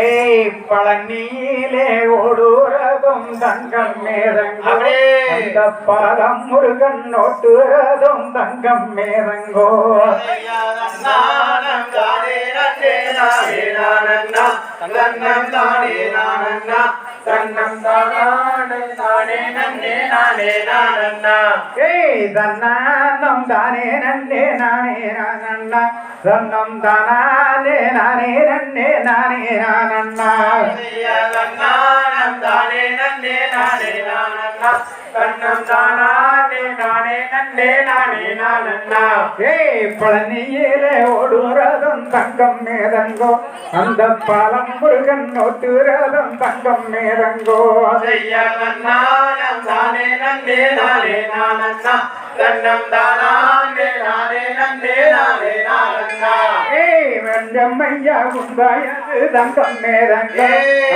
ஏய் பழனியிலே ஓடுறதும் தங்கம் மேதங்கோ அப்படியே. அந்த பாலம் முருகன் ஓட்டுறதும் தங்கம் நானண்ணா தன்னம் தானே நானண்ணா தன்னம் தானே தானே நன்னே நானே நானண்ணா. ஏய் தன்னானம் தானே நன்னே நானே நானண்ணா. தன்னம் தானே நானே நன்னே நானே நானண்ணா. நானம் தானே நானண்ணா தன்னம் தானே நானே நன்னே நானே நானண்ணா. ஏய் பழனியிலே ஓடுறதும் தங்கம் மேதங்கோ. அந்த பாலம் முருகன் ஓட்டுறதும் தங்கம் மேதங்கோ. தானே நன்னே நானே நானண்ணா. தன்னம் தானே நானே நன்னே நானே நானண்ணா. ஐயா குந்தாயது தங்கம் மேதங்கோ.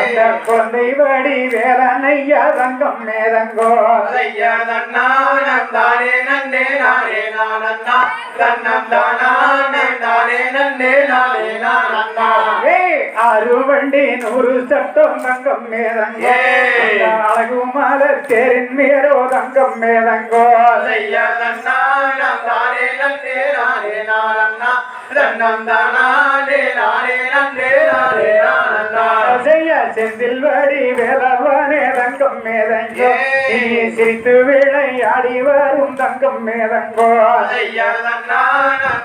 அந்த குழந்தை வடி வேலனையா தங்கம் மேதங்கோ. செய்யவன்னானம் தானே நன்னே நானே நானண்ணா தன்னம் தானே நானே நன்னே நானே நானண்ணா ஏய் ஆறு வண்டி நூறு சட்டம் தங்கம் மேதங்கோ. அழகு மலர் தேரின் மேரோ தங்கம் மேதங்கோ. செந்தில் வடி வேலவனே தங்கம் மேதங்கோ. நீ சிரித்து விளையாடி வரும் தங்கம் மேதங்கோ செய்யவன்னானம்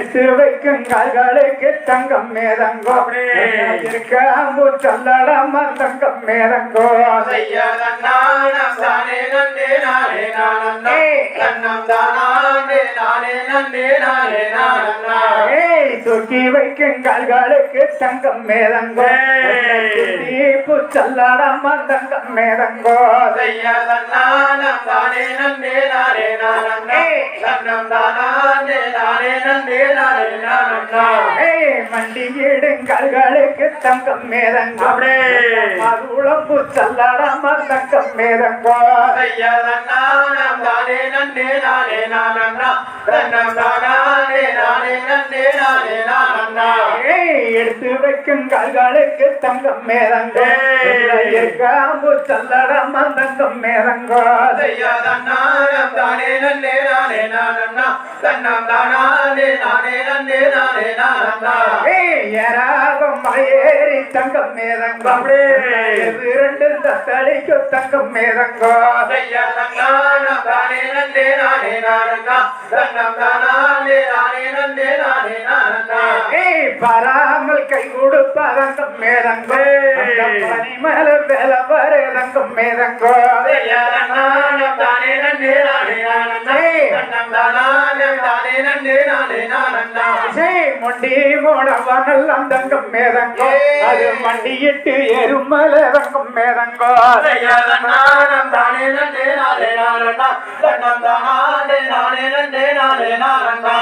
எடுத்து வைக்கும் கால்களுக்கு தங்கம் மேதங்கோ. இருக்க முச்சல்லடமா தங்கம் மேதங்கோ தூக்கி வைக்கும் கால்களுக்கு தங்கம் மேதங்கோ. புச்சல்லடமா தங்கம் மேதங்கோ. தானே நன்னே நானே நானே நன்னே நானே நானண்ணா ஏய் மண்டியிடும் கால்களுக்கு தங்கம் மேதங்கோ. மருளம் புச்சல்லடமா தங்கம் மேதங்கோ. செய்யவன்னானம் தானே நன்னே நானே நானே எடுத்து வைக்கும் கால்களுக்கு தங்கம் மேதங்கோ ஏய். இருக்காம்பு சல்லடமா தங்கம் செய்யவன்னானம் தானே நன்னே நானே நானண்ணா தன்னம் தானே நானே நன்னே நானே நானண்ணா ஏராகம் மலையேறி தங்கம் மேதங்கோ அப்படியே. இரண்டு தத்தளிக்கு தங்கம் செய்யவன்னானம் தானே நன்னே நானே நானண்ணா தன்னம் தானே நானே நன்னே நானே நானண்ணா ஏய் பராமல் கை கொடுப்ப தங்கம் மேதங்கோ. அந்த பனி மேல வேலை வர தங்கம் மேதங்கோ மொண்டி மோடவனெல்லாம் தங்கம் மேதங்கோ. அது மண்டியிட்டு எருமல தங்கம் மேதங்கோ தானே நானே நானண்ணா. தன்னம் தானே நானே நன்னே நானே நானண்ணா.